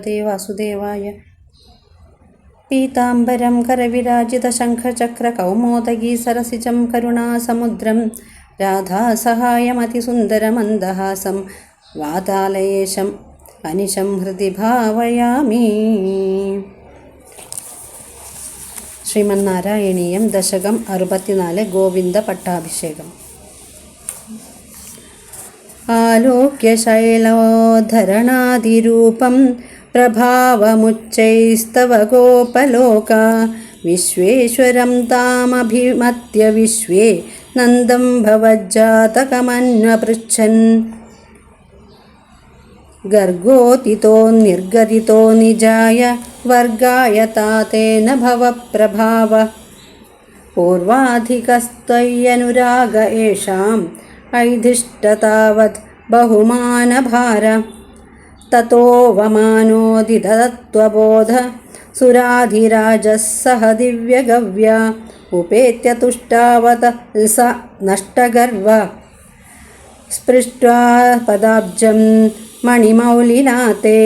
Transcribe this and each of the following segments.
ഭഗവതേ വാസുദേവായ പീതാംബരം करविराजितशङ्खचक्रकौमोदगी सरसिजं करुणासमुद्रं राधासहायमतिसुन्दरमन्दहासं वातालयेशम् अनिशं हृदि भावयामि ശ്രീമന്നാരായണീയം ദശകം അറുപത്തിനാല് ഗോവിന്ദ പട്ടാഭിഷേകം ആലോക്യ प्रभावमुच्चैस्तव गोपलोका। विश्वेश्वरं तामभिमत्य विश्वे नन्दं भवज्जातकमन्वपृच्छन्। गर्गोतितो निर्गतितो निजाय वर्गाय तातेन भवप्रभाव। पूर्वाधिकस्त्वय्यनुराग एषाम् अधिष्ठतावद् बहुमानभार। ततोऽवमानोदिदत्त्वबोध सुराधिराजः सह दिव्यगव्या उपेत्य तुष्टावत स नष्टगर्व। स्पृष्ट्वा पदाब्जं मणिमौलिनाते।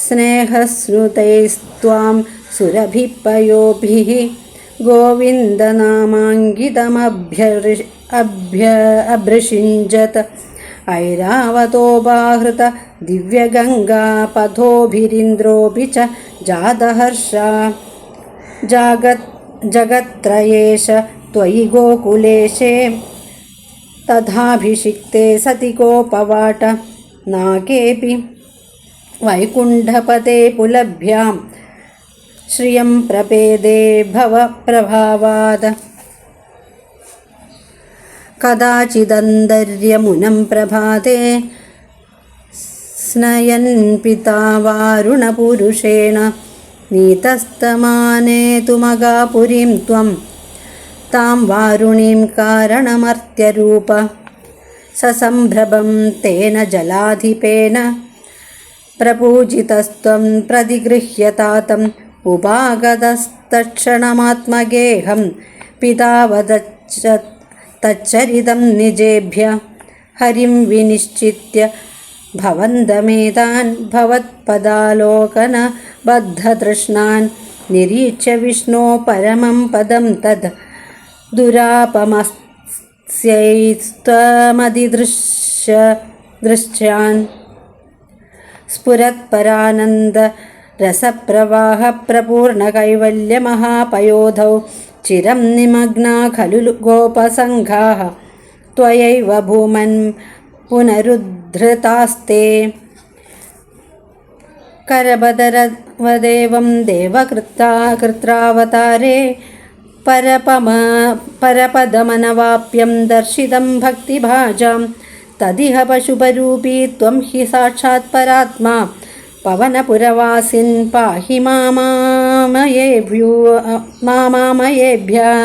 स्नेहस्नुतैस्त्वां सुरभिपयोभिः गोविन्दनामाङ्गितमभ्यऋ अभ्य अभृषिञ्जत् ऐरावतोपाहृत दिव्यगङ्गापथोभिरिन्द्रोऽपि च जातहर्षा। जागत्, जगत्त्रयेश त्वयि गोकुलेशे। तथाभिषिक्ते सति कोपवाट। नाकेऽपि वैकुण्ठपते पुलभ्यां श्रियं प्रपेदे भवप्रभावात्। कदाचिदन्तर्यमुनं प्रभाते स्नयन् पिता वारुणपुरुषेण नीतस्तमानेतुमगापुरीं त्वं तां वारुणीं कारणमर्त्यरूप ससम्भ्रमं तेन जलाधिपेन प्रपूजितस्त्वं प्रतिगृह्यतातम् उपागतस्तत्क्षणमात्मगेहं തച്ചരിതം നിജേഭ്യ ഹരിം വിനിശ്ചിത്യ ഭവന്തമേതാൻ ഭവത്പദാലോകന ബദ്ധതൃഷ്ണാൻ നിരീക്ഷ വിഷ്ണോ പരമം പദം തത് ദുരാപമസ്യൈസ്ത്വമതിദൃശ്യ ദൃശ്യാൻ സ്ഫുരത്പരാനന്ദ രസപ്രവാഹപ്രപൂർണകൈവല്യമഹാപയോധൗ चिरं निमग्ना खलु गोपसङ्घाः। त्वयैव भूमन् पुनरुद्धृतास्ते। करबदरवदेवं देवकृता कृत्रावतारे परपम, परपदमनवाप्यं दर्शितं भक्तिभाजां। तदिह पशुपरूपी त्वं हि साक्षात् परात्मा। पवनपुरवासिन् पाहि मामामयेभ्यो मामामयेभ्यः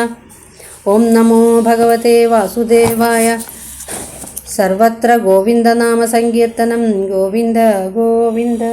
ॐ नमो भगवते वासुदेवाय सर्वत्र गोविन्दनामसङ्कीर्तनं गोविन्द गोविन्द